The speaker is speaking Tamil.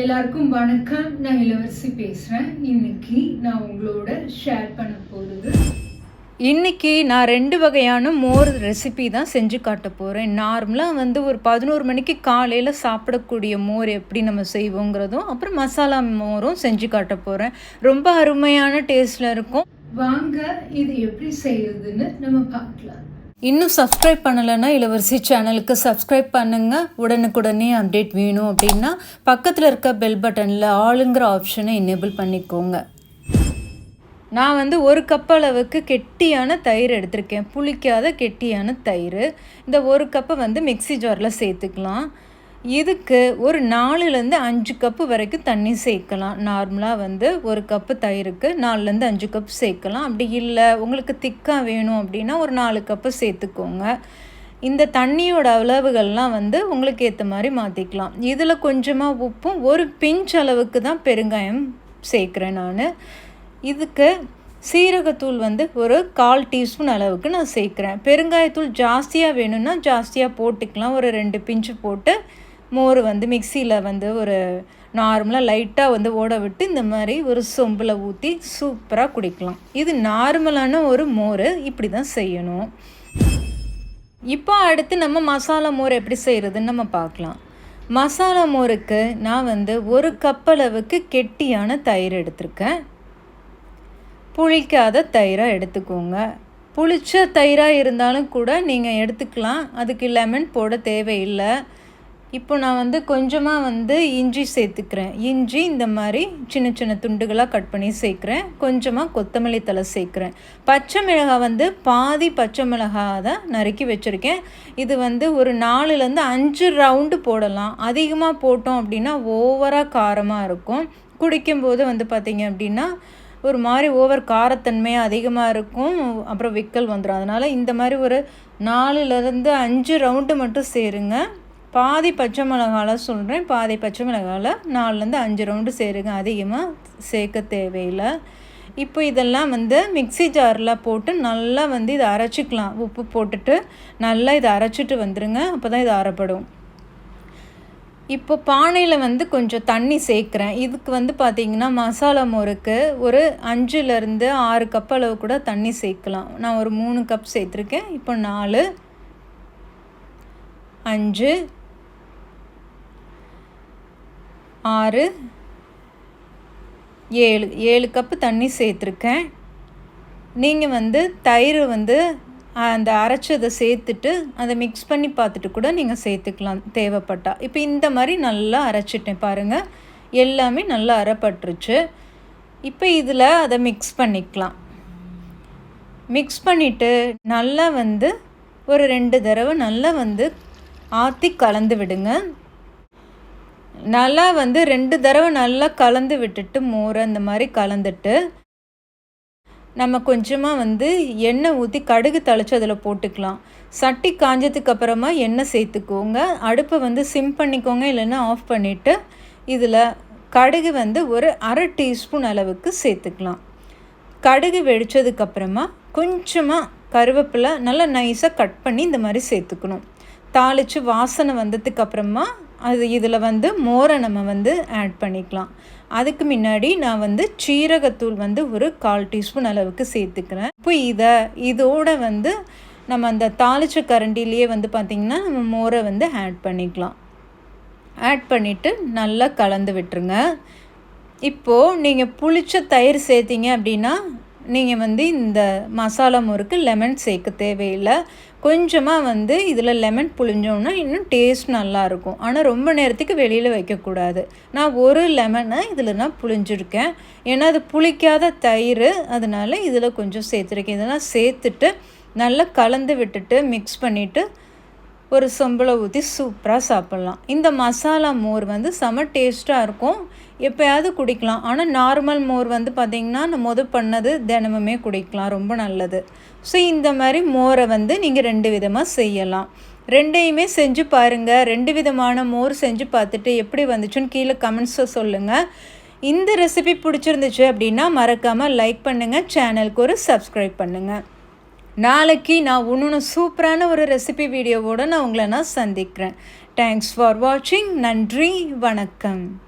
எல்லாருக்கும் வணக்கம். நான் இளவரசி பேசுகிறேன் இன்னைக்கு நான் உங்களோட ஷேர் பண்ண போகிறது இன்னைக்கு நான் ரெண்டு வகையான மோர் ரெசிபி தான் செஞ்சு காட்ட போகிறேன் நார்மலாக வந்து ஒரு பதினோரு மணிக்கு காலையில் சாப்பிடக்கூடிய மோர் எப்படி நம்ம செய்வோங்கிறதும் அப்புறம் மசாலா மோரும் செஞ்சு காட்ட போகிறேன் ரொம்ப அருமையான டேஸ்ட்டில் இருக்கும். வாங்க இது எப்படி செய்யறதுன்னு நம்ம பார்க்கலாம். இன்னும் சப்ஸ்கிரைப் பண்ணலைன்னா இளவரசி சேனலுக்கு சப்ஸ்கிரைப் பண்ணுங்கள் உடனுக்குடனே அப்டேட் வேணும் அப்படின்னா பக்கத்தில் இருக்க பெல் பட்டனில் ஆளுங்கிற ஆப்ஷனை எனேபிள் பண்ணிக்கோங்க. நான் வந்து ஒரு கப் அளவுக்கு கெட்டியான தயிர் எடுத்திருக்கேன். புளிக்காத கெட்டியான தயிர். இந்த ஒரு கப்பை வந்து மிக்ஸி ஜாரில் சேர்த்துக்கலாம். இதுக்கு ஒரு நாலுலேருந்து அஞ்சு கப்பு வரைக்கும் தண்ணி சேர்க்கலாம். நார்மலாக வந்து ஒரு கப்பு தயிருக்கு நாலுலேருந்து அஞ்சு கப் சேர்க்கலாம். அப்படி இல்லை உங்களுக்கு திக்காக வேணும் அப்படின்னா ஒரு நாலு கப்பு சேர்த்துக்கோங்க. இந்த தண்ணியோட அளவுகள்லாம் வந்து உங்களுக்கு ஏற்ற மாதிரி மாற்றிக்கலாம் இதில் கொஞ்சமாக உப்பும் ஒரு பிஞ்ச் அளவுக்கு தான் பெருங்காயம் சேர்க்குறேன் நான். இதுக்கு சீரகத்தூள் வந்து ஒரு கால் டீஸ்பூன் அளவுக்கு நான் சேர்க்குறேன். பெருங்காயத்தூள் ஜாஸ்தியாக வேணும்னா ஜாஸ்தியாக போட்டுக்கலாம். ஒரு ரெண்டு பிஞ்சு போட்டு மோர் வந்து மிக்சியில் வந்து ஒரு நார்மலாக லைட்டாக வந்து ஓட விட்டு இந்த மாதிரி ஒரு சொம்பில் ஊற்றி சூப்பராக குடிக்கலாம். இது நார்மலான ஒரு மோர். இப்படி தான் செய்யணும். இப்போ அடுத்து நம்ம மசாலா மோர் எப்படி செய்கிறதுன்னு நம்ம பார்க்கலாம். மசாலா மோருக்கு நான் வந்து ஒரு கப் அளவுக்கு கெட்டியான தயிர் எடுத்திருக்கேன். புளிக்காத தயிராக எடுத்துக்கோங்க. புளிச்ச தயிராக இருந்தாலும் கூட நீங்கள் எடுத்துக்கலாம். அதுக்கு லெமன் போட தேவையில்லை. இப்போ நான் வந்து கொஞ்சமாக வந்து இஞ்சி சேர்த்துக்கிறேன். இஞ்சி இந்த மாதிரி சின்ன சின்ன துண்டுகளாக கட் பண்ணி சேர்க்குறேன். கொஞ்சமாக கொத்தமல்லி தலை சேர்க்குறேன். பச்சை மிளகாய் வந்து பாதி பச்சை மிளகாய் தான் நறுக்கி வச்சுருக்கேன். இது வந்து ஒரு நாலுலேருந்து அஞ்சு ரவுண்டு போடலாம். அதிகமாக போட்டோம் அப்படின்னா ஓவராக காரமாக இருக்கும். குடிக்கும்போது வந்து பார்த்திங்க அப்படின்னா ஒரு மாதிரி ஓவர் காரத்தன்மையாக அதிகமாக இருக்கும். அப்புறம் விக்கல் வந்துடும் அதனால் இந்த மாதிரி ஒரு நாலுலேருந்து அஞ்சு ரவுண்டு மட்டும் சேருங்க. பாதி பச்சை மிளகால சொல்கிறேன் பாதி பச்சை மிளகால நாலுலேருந்து அஞ்சு ரவுண்டு சேருங்க அதிகமாக சேர்க்க தேவையில்லை. இப்போ இதெல்லாம் வந்து மிக்சி ஜாரில் போட்டு நல்லா வந்து இதை அரைச்சிக்கலாம். உப்பு போட்டுட்டு நல்லா இதை அரைச்சிட்டு வந்துடுங்க அப்போ தான் இது அரைப்படும் இப்போ பானையில் வந்து கொஞ்சம் தண்ணி சேர்க்குறேன். இதுக்கு வந்து பார்த்திங்கன்னா மசாலா முறுக்கு ஒரு அஞ்சுலேருந்து ஆறு கப் அளவு கூட தண்ணி சேர்க்கலாம். நான் ஒரு மூணு கப் சேர்த்துருக்கேன். இப்போ நாலு அஞ்சு ஆறு. ஏழு. ஏழு கப்பு தண்ணி சேர்த்துருக்கேன். நீங்கள் வந்து தயிர் வந்து அந்த அரைச்சதை சேர்த்துட்டு அதை மிக்ஸ் பண்ணி பார்த்துட்டு கூட நீங்கள் சேர்த்துக்கலாம் தேவைப்பட்டால் இப்போ இந்த மாதிரி நல்லா அரைச்சிட்டேன் பாருங்கள் எல்லாமே நல்லா அரைப்பட்டுருச்சு. இப்போ இதில் அதை மிக்ஸ் பண்ணிக்கலாம். மிக்ஸ் பண்ணிவிட்டு நல்லா வந்து ஒரு ரெண்டு தடவை நல்லா வந்து ஆற்றி கலந்து விடுங்க. நல்லா வந்து ரெண்டு தடவை நல்லா கலந்து விட்டுட்டு மோரை அந்த மாதிரி கலந்துட்டு நம்ம கொஞ்சமாக வந்து எண்ணெய் ஊற்றி கடுகு தழைச்சி அதில் போட்டுக்கலாம். சட்டி காஞ்சதுக்கு அப்புறமா எண்ணெய் சேர்த்துக்கோங்க. அடுப்பை வந்து சிம் பண்ணிக்கோங்க இல்லைன்னா ஆஃப் பண்ணிவிட்டு இதில் கடுகு வந்து ஒரு அரை டீஸ்பூன் அளவுக்கு சேர்த்துக்கலாம். கடுகு வெடித்ததுக்கப்புறமா கொஞ்சமாக கருவேப்பிலை நல்லா நைஸாக கட் பண்ணி இந்த மாதிரி சேர்த்துக்கணும். தாளித்து வாசனை வந்ததுக்கப்புறமா அது இதில் வந்து மோரை நம்ம வந்து ஆட் பண்ணிக்கலாம். அதுக்கு முன்னாடி நான் வந்து சீரகத்தூள் வந்து ஒரு கால் டீஸ்பூன் அளவுக்கு சேர்த்துக்கிறேன். இப்போ இதை இதோட வந்து நம்ம அந்த தாளிச்ச கரண்டிலேயே வந்து பார்த்திங்கன்னா நம்ம மோரை வந்து ஆட் பண்ணிக்கலாம். ஆட் பண்ணிவிட்டு நல்லா கலந்து விட்டுருங்க. இப்போது நீங்கள் புளிச்ச தயிர் சேர்த்திங்க அப்படின்னா நீங்கள் வந்து இந்த மசாலா முறுக்கு லெமன் சேர்க்க தேவையில்லை. கொஞ்சமாக வந்து இதில் லெமன் புழிஞ்சோம்னா இன்னும் டேஸ்ட் நல்லாயிருக்கும். ஆனால் ரொம்ப நேரத்துக்கு வெளியில் வைக்கக்கூடாது. நான் ஒரு லெமனை இதில் நான் புழிஞ்சிருக்கேன். ஏன்னா அது புளிக்காத தயிர். அதனால் இதில் கொஞ்சம் சேர்த்துருக்கேன். இதெல்லாம் சேர்த்துட்டு நல்லா கலந்து விட்டுட்டு மிக்ஸ் பண்ணிவிட்டு ஒரு சொம்பில் ஊற்றி சூப்பராக சாப்பிட்லாம். இந்த மசாலா மோர் வந்து செம டேஸ்ட்டாக இருக்கும். எப்போயாவது குடிக்கலாம். ஆனால் நார்மல் மோர் வந்து பார்த்திங்கன்னா நம்ம முத பண்ணது தினமுமே குடிக்கலாம். ரொம்ப நல்லது. ஸோ இந்த மாதிரி மோரை வந்து நீங்கள் ரெண்டு விதமாக செய்யலாம். ரெண்டையுமே செஞ்சு பாருங்கள் ரெண்டு விதமான மோர் செஞ்சு பார்த்துட்டு எப்படி வந்துச்சுன்னு கீழே கமெண்ட்ஸை சொல்லுங்கள் இந்த ரெசிபி பிடிச்சிருந்துச்சு அப்படின்னா மறக்காமல் லைக் பண்ணுங்கள் சேனலுக்கு ஒரு சப்ஸ்கிரைப் பண்ணுங்கள் நாளைக்கு நான் ஒன்று சூப்பரான ஒரு ரெசிபி வீடியோவோடு நான் உங்களை நான் சந்திக்கிறேன். தேங்க்ஸ் ஃபார் வாட்சிங் நன்றி. வணக்கம்.